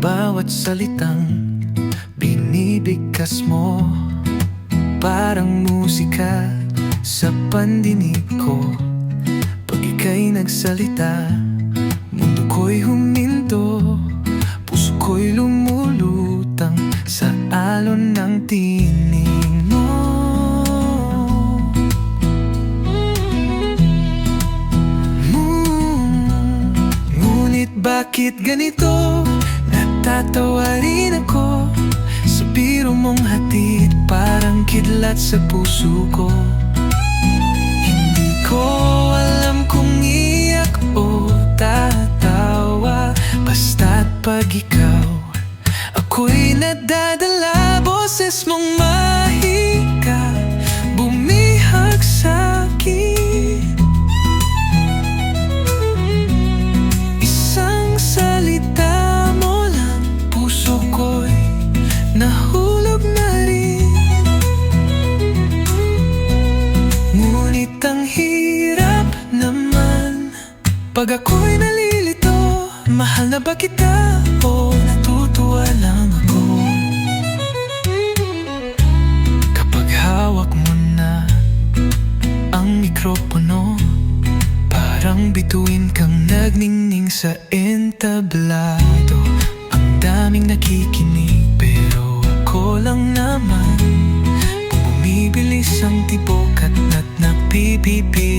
bawat salitang binibigkas mo. Parang musika sa pandinig ko. Pag ika'y nagsalita Mundo ko'y huminto. Puso ko'y lumulutang Sa alon ng tinig mo. Mm, Ngunit bakit ganito? Natatawa rin ako Sa biro mong hatid Parang kidlat sa puso ko. Hindi ko alam kung iyak o tatawa Basta't pag ikaw Ako'y nadadala Boses mong mahika Pag ako'y nalilito Mahal na ba kita o natutuwa lang ako? Kapag hawak mo na ang mikropono Parang bituin kang nagningning sa entablado. Ang daming nakikinig pero ako lang naman. Bumibilis ang tibok at nat napipipi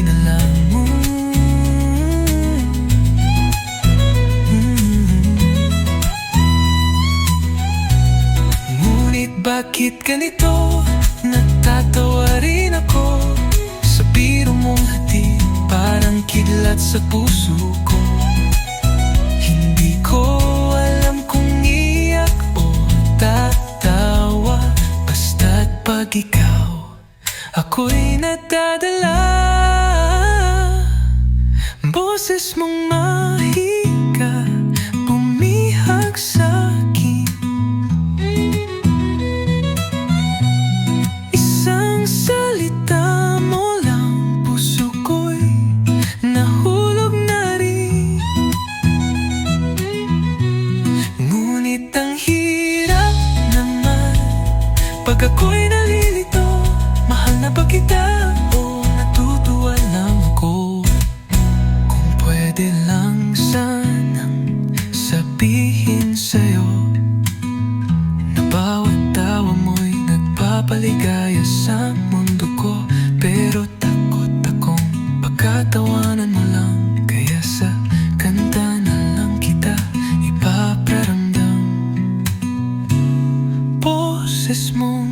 Ngunit bakit ganito? Natatawa rin ako. Sa biro mong hati Parang kidlat sa puso ko. Hindi ko alam kung iyak o tatawa. Basta't pag ikaw Ako'y nadadala. Boses mong mahika Pag ako'y nalilito. Mahal na ba kita? O oh, natutuwa lang ko Kung pwede lang sanang Sabihin sa'yo Na bawat tawa mo'y Nagpapaligaya sa mundo ko. Pero takot akong Pagkatawanan mo lang. Kaya sa kanta na kita Ipapraramdam Boses mong